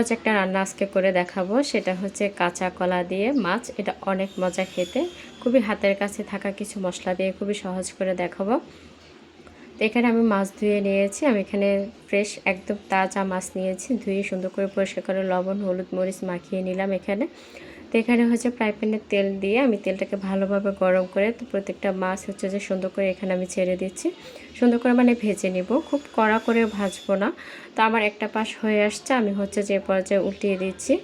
সহজ একটা রান্না আজকে করে দেখাবো। সেটা হচ্ছে কাঁচা কলা দিয়ে মাছ। এটা অনেক মজা খেতে। খুবই হাতের কাছে থাকা কিছু মশলা দিয়ে খুবই সহজ করে দেখাবো। এখানে আমি মাছ ধুয়ে নিয়েছি। আমি এখানে ফ্রেশ একদম তাজা মাছ নিয়েছি। ধুয়ে সুন্দর করে পরিষ্কার করে লবণ, হলুদ, মরিচ মাখিয়ে নিলাম এখানে। তো এখানে হচ্ছে ফ্রাই তেল দিয়ে আমি তেলটাকে ভালোভাবে গরম করে তো প্রত্যেকটা মাছ হচ্ছে যে সুন্দর করে এখানে আমি ছেড়ে দিচ্ছি। সুন্দর করে মানে ভেজে নিব। খুব কড়া করে ভাজবো না। তো আমার একটা পাশ হয়ে আসছে, আমি হচ্ছে যে পর্যায়ে উল্টিয়ে দিচ্ছি।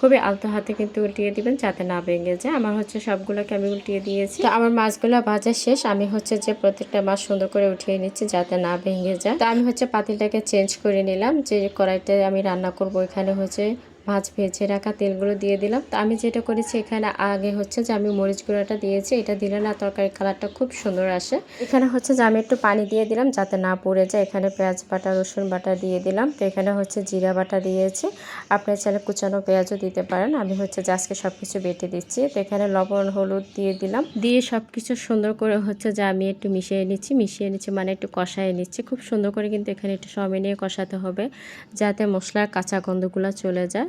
খুবই আলতো হাতে কিন্তু উল্টিয়ে দিবেন যাতে না ভেঙে যায়। আমার হচ্ছে সবগুলোকে আমি উল্টিয়ে দিয়েছি। তো আমার মাছগুলো ভাজা শেষ। আমি হচ্ছে যে প্রত্যেকটা মাছ সুন্দর করে উঠিয়ে নিচ্ছি যাতে না ভেঙে যায়। তো আমি হচ্ছে পাতিলটাকে চেঞ্জ করে নিলাম। যে কড়াইতে আমি রান্না করব এখানে হচ্ছে মাছ ভেজে রাখা তেলগুলো দিয়ে দিলাম। তো আমি যেটা করেছি এখানে আগে হচ্ছে যে আমি মরিচ গুঁড়োটা দিয়েছি, এটা দিলে না তরকারি কালারটা খুব সুন্দর আসে। এখানে হচ্ছে যে আমি একটু পানি দিয়ে দিলাম যাতে না পড়ে যায়। এখানে পেঁয়াজ বাটা, রসুন বাটা দিয়ে দিলাম। তো এখানে হচ্ছে জিরা বাটা দিয়েছি। আপনার চাইলে কুচানো পেঁয়াজও দিতে পারেন। আমি হচ্ছে যে আজকে সব কিছু বেটে দিচ্ছি। তো এখানে লবণ, হলুদ দিয়ে দিলাম। দিয়ে সব কিছু সুন্দর করে হচ্ছে যে আমি একটু মিশিয়ে নিচ্ছি। মিশিয়ে নিচ্ছি মানে একটু কষায় নিচ্ছি। খুব সুন্দর করে কিন্তু এখানে একটু সময় নিয়ে কষাতে হবে যাতে মশলার কাঁচা গন্ধগুলো চলে যায়।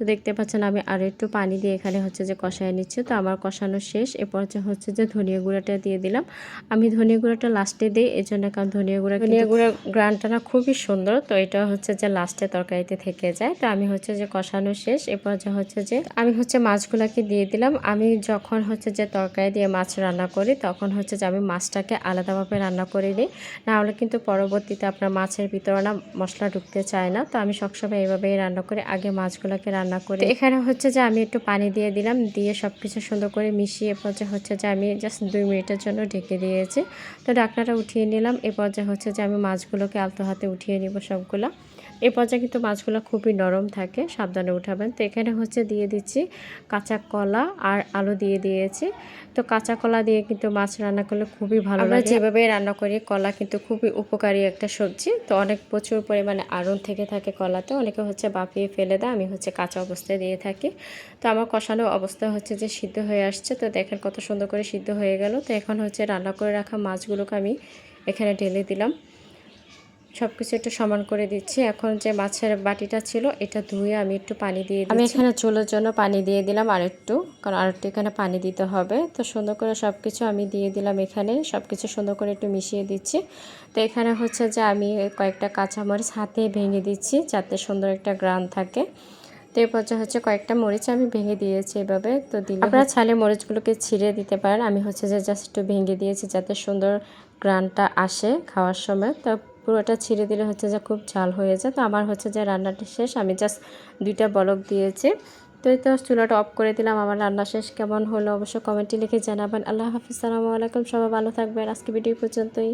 তো দেখতে পাচ্ছেন আমি আরও একটু পানি দিয়ে এখানে হচ্ছে যে কষায় নিচ্ছি। তো আমার কষানো শেষ, এরপর যে হচ্ছে যে ধনিয়া গুঁড়াটা দিয়ে দিলাম। আমি ধনিয়া গুঁড়াটা লাস্টে দিই এই জন্য কারণ ধনিয়া গুঁড়া ধনিয়া গুঁড়ার গ্রানটা না খুবই সুন্দর, তো এটা হচ্ছে যে লাস্টে তরকারিতে থেকে যায়। তো আমি হচ্ছে যে কষানো শেষ, এরপর যে হচ্ছে যে আমি হচ্ছে মাছগুলোকে দিয়ে দিলাম। আমি যখন হচ্ছে যে তরকারি দিয়ে মাছ রান্না করি, তখন হচ্ছে যে আমি মাছটাকে আলাদাভাবে রান্না করে নিই। নাহলে কিন্তু পরবর্তীতে আপনার মাছের ভিতরে না মশলা ঢুকতে চায় না। তো আমি সবসময় এইভাবেই রান্না করি। আগে মাছগুলোকে রান্না রান্না করে। এখানে হচ্ছে যে আমি একটু পানি দিয়ে দিলাম দিয়ে সব কিছু সুন্দর করে মিশিয়ে পর্যায়ে হচ্ছে যে আমি জাস্ট দুই মিনিটের জন্য ঢেকে দিয়েছি। তো ডাকনাটা উঠিয়ে নিলাম এ পর্যায়ে হচ্ছে যে আমি মাছগুলোকে আলতো হাতে উঠিয়ে নিব সবগুলো। এই পর্যায়ে কিন্তু মাছগুলো খুবই নরম থাকে সাবধানে উঠাবেন। তো এখানে হচ্ছে দিয়ে দিচ্ছি কাঁচা কলা আর আলু দিয়ে দিয়েছি। তো কাঁচা কলা দিয়ে কিন্তু মাছ রান্না করলে খুবই ভালো লাগে। যেভাবে রান্না করি কলা কিন্তু খুবই উপকারী একটা সবজি। তো অনেক প্রচুর পরিমাণে আয়রন থেকে থাকে কলাতে অনেকে হচ্ছে বাপিয়ে ফেলে দেয় আমি হচ্ছে কাঁচা অবস্থায় দিয়ে থাকি। তো আমার কষানো অবস্থা হচ্ছে যে সিদ্ধ হয়ে আসছে তো দেখেন কত সুন্দর করে সিদ্ধ হয়ে গেল। তো এখন হচ্ছে রান্না করে রাখা মাছগুলোকে আমি এখানে ঢেলে দিলাম। সব কিছু একটু সমান করে দিচ্ছি। এখন যে মাছের বাটিটা ছিল এটা ধুয়ে আমি একটু পানি দিয়ে আমি এখানে চুলোর জন্য পানি দিয়ে দিলাম আর একটু কারণ আর একটু এখানে পানি দিতে হবে। তো সুন্দর করে সব কিছু আমি দিয়ে দিলাম এখানে সব কিছু সুন্দর করে একটু মিশিয়ে দিচ্ছি। তো এখানে হচ্ছে যে আমি কয়েকটা কাঁচামরিচ হাতে ভেঙে দিচ্ছি যাতে সুন্দর একটা গ্রান থাকে। তো এই পর্যায়ে হচ্ছে কয়েকটা মরিচ আমি ভেঙে দিয়েছি এভাবে। তো দিলে আপনারা ছালে মরিচগুলোকে ছিঁড়ে দিতে পারেন। আমি হচ্ছে যে জাস্ট একটু ভেঙে দিয়েছি যাতে সুন্দর গ্রানটা আসে খাওয়ার সময়। তো পুরোটা ছিঁড়ে দিলে হচ্ছে যে খুব ঝাল হয়ে যায়। তো আমার হচ্ছে যে রান্নাটা শেষ। আমি জাস্ট দুইটা বলক দিয়েছি। তো এই তো চুলাটা অফ করে দিলাম। আমার রান্না শেষ। কেমন হলো অবশ্যই কমেন্টে লিখে জানাবেন। আল্লাহ হাফিজ। সালামু আলাইকুম। সবাই ভালো থাকবেন। আজকে ভিডিও পর্যন্তই।